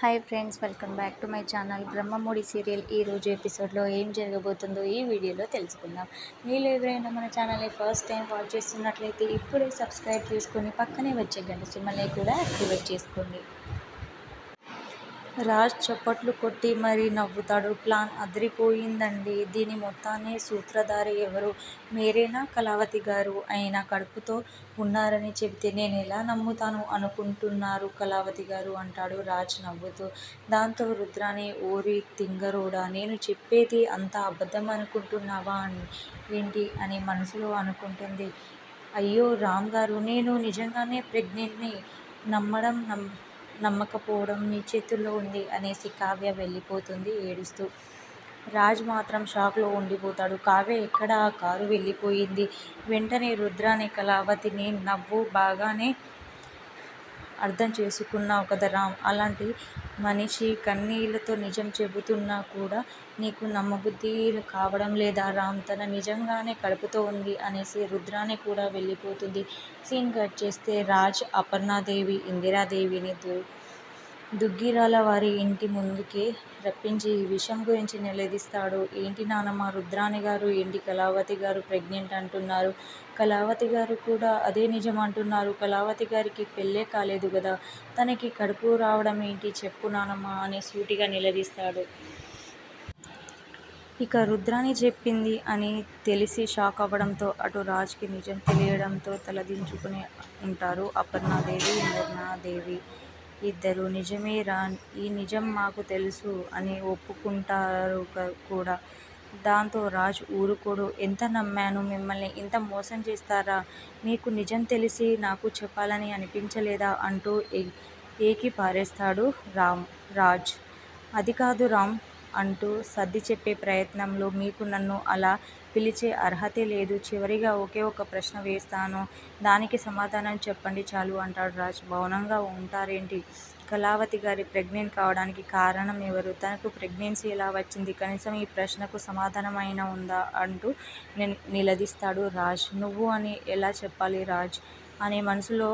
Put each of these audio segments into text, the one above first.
Hi friends welcome back to my channel Brahmamudi serial ఈ రోజు ఎపిసోడ్లో ఏం జరగబోతుందో ఈ వీడియోలో తెలుసుకుందాం. మీరు ఎవరైనా మన ఛానల్ని ఫస్ట్ టైం వాచ్ చేస్తున్నట్లయితే ఇప్పుడే సబ్స్క్రైబ్ చేసుకొని పక్కనే వచ్చే గంట సింబల్ని కూడా యాక్టివేట్ చేసుకోండి. రాజ్ చప్పట్లు కొట్టి మరీ నవ్వుతాడు. ప్లాన్ అదిరిపోయిందండి. దీని మొత్తాన్ని సూత్రధారి ఎవరు? మీరేనా కళావతి గారు అయినా కడుపుతో ఉన్నారని చెబితే నేను ఎలా నమ్ముతాను అనుకుంటున్నారు కళావతి గారు అంటాడు రాజ్ నవ్వుతూ. దాంతో రుద్రాని ఓరి తింగరోడా నేను చెప్పేది అంత అబద్ధం అనుకుంటున్నావా అని ఏంటి అని మనసులో అనుకుంటుంది. అయ్యో రామ్ గారు నేను నిజంగానే ప్రెగ్నెంట్ని నమ్మడం నమ్ నమ్మకపోవడం మీ చేతుల్లో ఉంది అనేసి కావ్య వెళ్ళిపోతుంది ఏడుస్తూ. రాజ్ మాత్రం షాక్లో ఉండిపోతాడు. కావ్య ఎక్కడ ఆ కారు వెళ్ళిపోయింది. వెంటనే రుద్రాని కళావతిని నవ్వు బాగానే అర్థం చేసుకున్నావు కదా రామ్? అలాంటి మనిషి కన్నీళ్ళతో నిజం చెబుతున్నా కూడా నీకు నమ్మబుద్ధి కావడం లేదా రామ్? తన నిజంగానే కడుపుతో ఉంది అనేసి రుద్రాని కూడా వెళ్ళిపోతుంది. సీన్ కట్ చేస్తే రాజ్ అపర్ణాదేవి ఇందిరాదేవిని దూ దుగ్గిరాల వారి ఇంటి ముందుకే రప్పించి ఈ విషయం గురించి నిలదీస్తాడు. ఏంటి నానమ్మ? రుద్రాణి గారు ఏంటి కళావతి గారు ప్రెగ్నెంట్ అంటున్నారు. కళావతి గారు కూడా అదే నిజం అంటున్నారు. కళావతి గారికి పెళ్ళే కాలేదు కదా. తనకి కడుపు రావడం ఏంటి చెప్పు నానమ్మ అని సూటిగా నిలదీస్తాడు. ఇక రుద్రాణి చెప్పింది అని తెలిసి షాక్ అవ్వడంతో అటు రాజ్కి నిజం తెలియడంతో తలదించుకుని ఉంటారు అపర్ణాదేవి ఇంద్రనాదేవి. ఇద్దరు నిజమే రా ఈ నిజం మాకు తెలుసు అని ఒప్పుకుంటారు కూడా. దాంతో రాజ్ ఊరుకోడు. ఎంత నమ్మాను? మిమ్మల్ని ఇంత మోసం చేస్తారా? మీకు నిజం తెలిసి నాకు చెప్పాలని అనిపించలేదా? అంటూ ఏకి పారేస్తాడు రామ్ రాజ్. అది కాదు రామ్ అంటూ సర్ది చెప్పే ప్రయత్నంలో మీకు నన్ను అలా పిలిచే అర్హతే లేదు. చివరిగా ఒకే ఒక ప్రశ్న వేస్తాను. దానికి సమాధానం చెప్పండి చాలు అంటాడు రాజ్. మౌనంగా ఉంటారేంటి? కళావతి గారి ప్రెగ్నెంట్ కావడానికి కారణం ఎవరు? తనకు ప్రెగ్నెన్సీ ఎలా వచ్చింది? కనీసం ఈ ప్రశ్నకు సమాధానం అయినా ఉందా అంటూ నిలదీస్తాడు రాజ్. నువ్వు అని ఎలా చెప్పాలి రాజ్? అనే మనసులో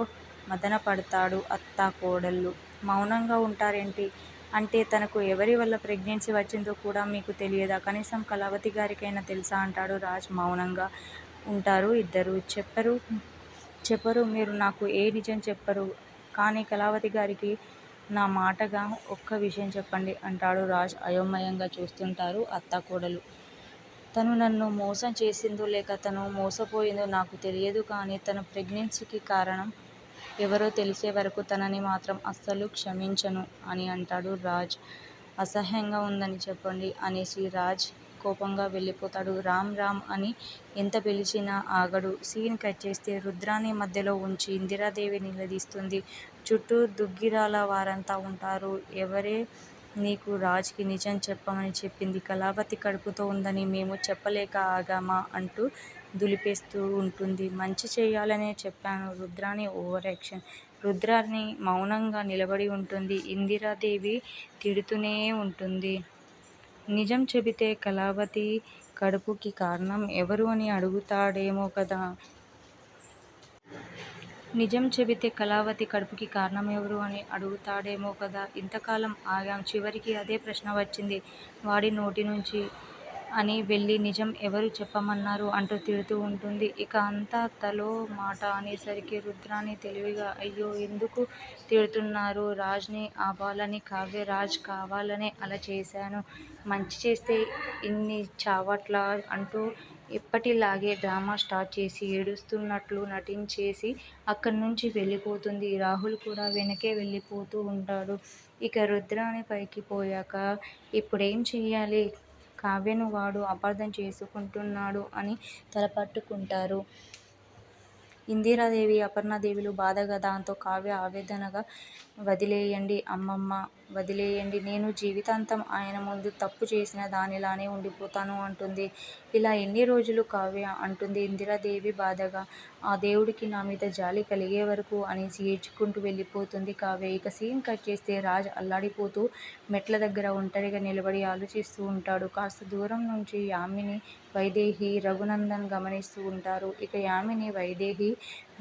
మదన పడతాడు అత్త కోడళ్ళు మౌనంగా ఉంటారేంటి? అంటే తనకు ఎవరి వల్ల ప్రెగ్నెన్సీ వచ్చిందో కూడా మీకు తెలియదా? కనీసం కళావతి గారికైనా తెలుసా అంటాడు రాజ్ మౌనంగా. ఉంటారు ఇద్దరు. చెప్పరు చెప్పరు. మీరు నాకు ఏ నిజం చెప్పరు. కానీ కళావతి గారికి నా మాటగా ఒక్క విషయం చెప్పండి అంటాడు రాజ్ అయోమయంగా చూస్తుంటారు అత్త కోడలు. తను నన్ను మోసం చేసిందో లేక తను మోసపోయిందో నాకు తెలియదు కానీ తన ప్రెగ్నెన్సీకి కారణం ఎవరో తెలిసే వరకు తనని మాత్రం అస్సలు క్షమించను అని అంటాడు రాజ్. అసహ్యంగా ఉందని చెప్పండి అనేసి రాజ్ కోపంగా వెళ్ళిపోతాడు. రామ్ రామ్ అని ఎంత పిలిచినా ఆగడు. సీన్ కట్ చేస్తే రుద్రాని మధ్యలో ఉంచి ఇందిరాదేవి నిలదీస్తుంది. చుట్టూ దుగ్గిరాల వారంతా ఉంటారు. ఎవరే నీకు రాజ్కి నిజం చెప్పమని చెప్పింది కళావతి కడుపుతో ఉందని మేము చెప్పలేక ఆగామా అంటూ దులిపేస్తూ ఉంటుంది. మంచి చేయాలనే చెప్పాను. Rudrani over action. రుద్రాని మౌనంగా నిలబడి ఉంటుంది. ఇందిరాదేవి తిడుతూనే ఉంటుంది. నిజం చెబితే కళావతి కడుపుకి కారణం ఎవరు అని అడుగుతాడేమో కదా. నిజం చెబితే కళావతి కడుపుకి కారణం ఎవరు అని అడుగుతాడేమో కదా. ఇంతకాలం ఆగాం. చివరికి అదే ప్రశ్న వచ్చింది. వాడి నోటి నుంచి అని వెళ్ళి నిజం ఎవరు చెప్పమన్నారు అంటూ తిడుతూ ఉంటుంది. ఇక అంతా తలో మాట అనేసరికి రుద్రాని తెలివిగా అయ్యో ఎందుకు తిడుతున్నారు? రాజ్ని ఆపాలని కావ్య రాజ్ కావాలనే అలా చేశాను. మంచి చేస్తే ఇన్ని చావట్లా అంటూ ఎప్పటిలాగే డ్రామా స్టార్ట్ చేసి ఏడుస్తున్నట్లు నటించేసి అక్కడి నుంచి వెళ్ళిపోతుంది. రాహుల్ కూడా వెనకే వెళ్ళిపోతూ ఉంటాడు. ఇక రుద్రాని పైకి పోయాక ఇప్పుడేం చెయ్యాలి? కావ్యను వాడు అపార్థం చేసుకుంటున్నాడు అని తలపట్టుకుంటారు. ఇందిరాదేవి అపర్ణాదేవిలు బాధగా దాంతో కావ్య ఆవేదనగా వదిలేయండి అమ్మమ్మ. వదిలేయండి. నేను జీవితాంతం ఆయన ముందు తప్పు చేసిన దానిలానే ఉండిపోతాను అంటుంది. ఇలా ఎన్ని రోజులు కావ్య అంటుంది. ఇందిరాదేవి బాధగా ఆ దేవుడికి నా మీద జాలి కలిగే వరకు అనేసి ఏడ్చుకుంటూ వెళ్ళిపోతుంది కావ్య. ఇక సీన్ కట్ చేస్తే రాజ్ అల్లాడిపోతూ మెట్ల దగ్గర ఒంటరిగా నిలబడి ఆలోచిస్తూ ఉంటాడు. కాస్త దూరం నుంచి యామిని వైదేహి రఘునందన్ గమనిస్తూ ఉంటారు. ఇక యామిని వైదేహి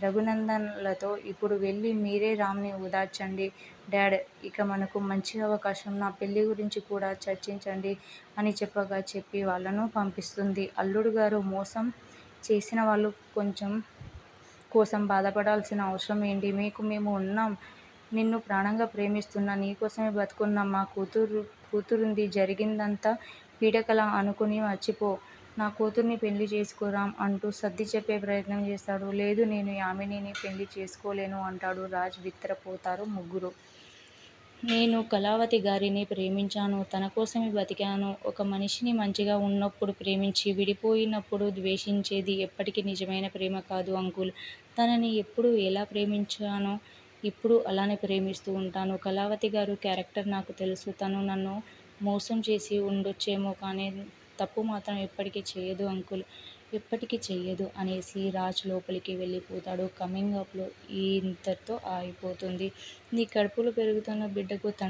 రఘునందన్లతో ఇప్పుడు వెళ్ళి మీరే రామ్ని ఓదార్చండి. డాడ్. ఇక మనకు మంచి అవకాశం. నా పెళ్ళి గురించి కూడా చర్చించండి అని చెప్పగా చెప్పి వాళ్ళను పంపిస్తుంది. అల్లుడు గారు మోసం చేసిన వాళ్ళు కొంచెం కోసం బాధపడాల్సిన అవసరం ఏంటి? మీకు మేము ఉన్నాం నిన్ను ప్రాణంగా ప్రేమిస్తున్నా నీకోసమే బతుకున్న మా కూతురు కూతురుంది. జరిగిందంతా పీడకల అనుకుని మర్చిపో. నా కూతుర్ని పెళ్ళి చేసుకురాం అంటూ సర్ది చెప్పే ప్రయత్నం చేస్తాడు. లేదు నేను యామినిని పెళ్ళి చేసుకోలేను అంటాడు రాజ్. విత్తరపోతారు ముగ్గురు నేను కళావతి గారిని ప్రేమించాను. తనకోసమే బతికాను. ఒక మనిషిని మంచిగా ఉన్నప్పుడు ప్రేమించి, విడిపోయినప్పుడు ద్వేషించేది ఎప్పటికీ నిజమైన ప్రేమ కాదు అంకుల్. తనని ఎప్పుడు ఎలా ప్రేమించానో ఇప్పుడు అలానే ప్రేమిస్తూ ఉంటాను కళావతి గారు క్యారెక్టర్ నాకు తెలుసు. తను నన్ను మోసం చేసి ఉండొచ్చేమో కానీ తప్పు మాత్రం ఎప్పటికీ చేయదు అంకుల్. ఎప్పటికీ చెయ్యదు అనేసి రాజ్ లోపలికి వెళ్ళిపోతాడు. కమింగ్ అప్లో ఇంతటితో ఆగిపోతుంది నీ కడుపులో పెరుగుతున్న బిడ్డకు తండ్రి